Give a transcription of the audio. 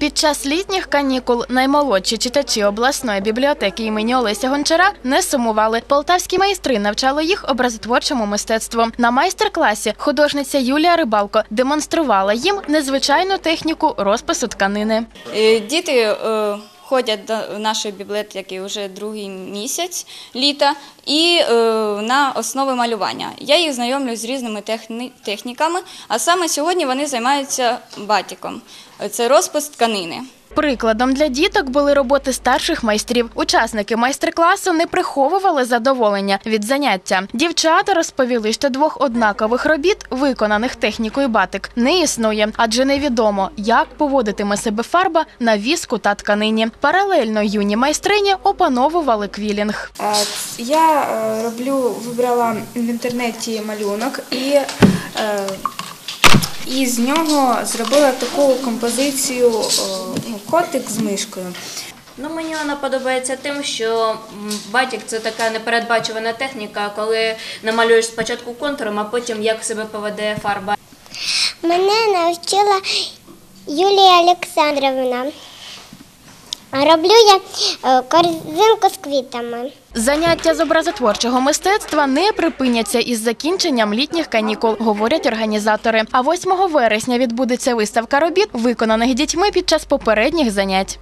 Під час літніх канікул наймолодші читачі обласної бібліотеки імені Олеся Гончара не сумували. Полтавські майстри навчали їх образотворчому мистецтву. На майстер-класі художниця Юлія Рибалко демонструвала їм незвичайну техніку розпису тканини. Е, Діти е, ходять до нашої бібліотеки вже другий місяць літа і е, на основи малювання. Я їх знайомлю з різними техні- техніками, а саме сьогодні вони займаються батіком. Це розпис тканини. Прикладом для діток були роботи старших майстрів. Учасники майстер-класу не приховували задоволення від заняття. Дівчата розповіли, що двох однакових робіт, виконаних технікою батик, не існує, адже невідомо, як поводитиме себе фарба на віску та тканині. Паралельно юні майстрині опановували квілінг. Я е, роблю, вибрала в інтернеті малюнок і, е, і з нього зробила таку композицію е, котик з мишкою. Ну, мені вона подобається тим, що батік це така непередбачувана техніка, коли намалюєш спочатку контуром, а потім як себе поведе фарба. Мене навчила Юлія Олександровна. Роблю я е, корзинку з квітами. Заняття з образотворчого мистецтва не припиняться із закінченням літніх канікул, говорять організатори. А 8 вересня відбудеться виставка робіт, виконаних дітьми під час попередніх занять.